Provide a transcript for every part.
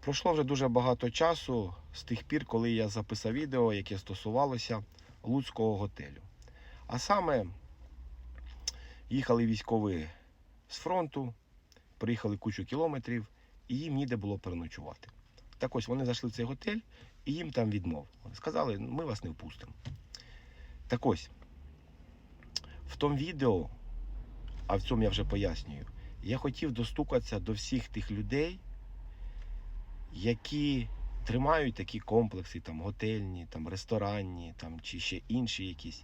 Пройшло вже дуже багато часу з тих пір, коли я записав відео, яке стосувалося Луцького готелю. А саме їхали військові з фронту, приїхали кучу кілометрів, і їм ніде було переночувати. Так ось вони зайшли в цей готель і їм там відмовили. Сказали, ми вас не впустимо. Так ось, в тому відео, а в цьому я вже пояснюю, я хотів достукатися до всіх тих людей, які тримають такі комплекси, там готельні, там ресторанні, там чи ще інші якісь,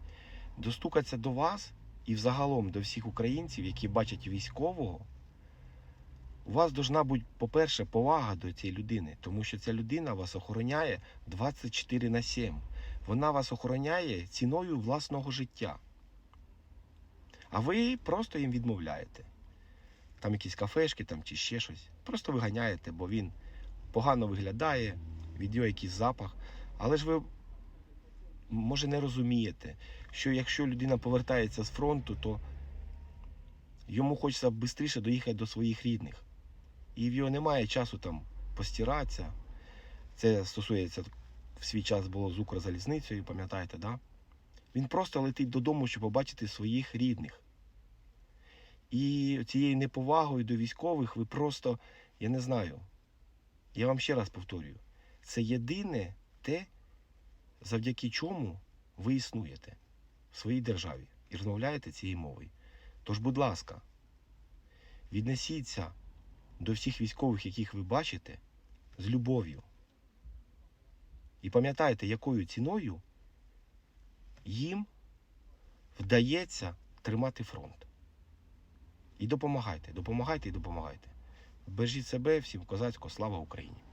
достукатися до вас і взагалом до всіх українців, які бачать військового. У вас должна бути, по-перше, повага до цієї людини, тому що ця людина вас охороняє 24 на 7. Вона вас охороняє ціною власного життя. А ви просто їм відмовляєте. Там якісь кафешки там, чи ще щось. Просто виганяєте, бо він погано виглядає, від нього якийсь запах. Але ж ви, може, не розумієте, що якщо людина повертається з фронту, то йому хочеться швидше доїхати до своїх рідних. І в його немає часу там постиратися. Це стосується в свій час було з Укрзалізницею, пам'ятаєте, да? Він просто летить додому, щоб побачити своїх рідних. І цією неповагою до військових ви просто, я не знаю, я вам ще раз повторюю, це єдине те, завдяки чому ви існуєте в своїй державі і розмовляєте цією мовою. Тож, будь ласка, віднесіться до всіх військових, яких ви бачите, з любов'ю. І пам'ятайте, якою ціною їм вдається тримати фронт. І допомагайте, допомагайте і допомагайте. Бережіть себе, всім козацько, слава Україні!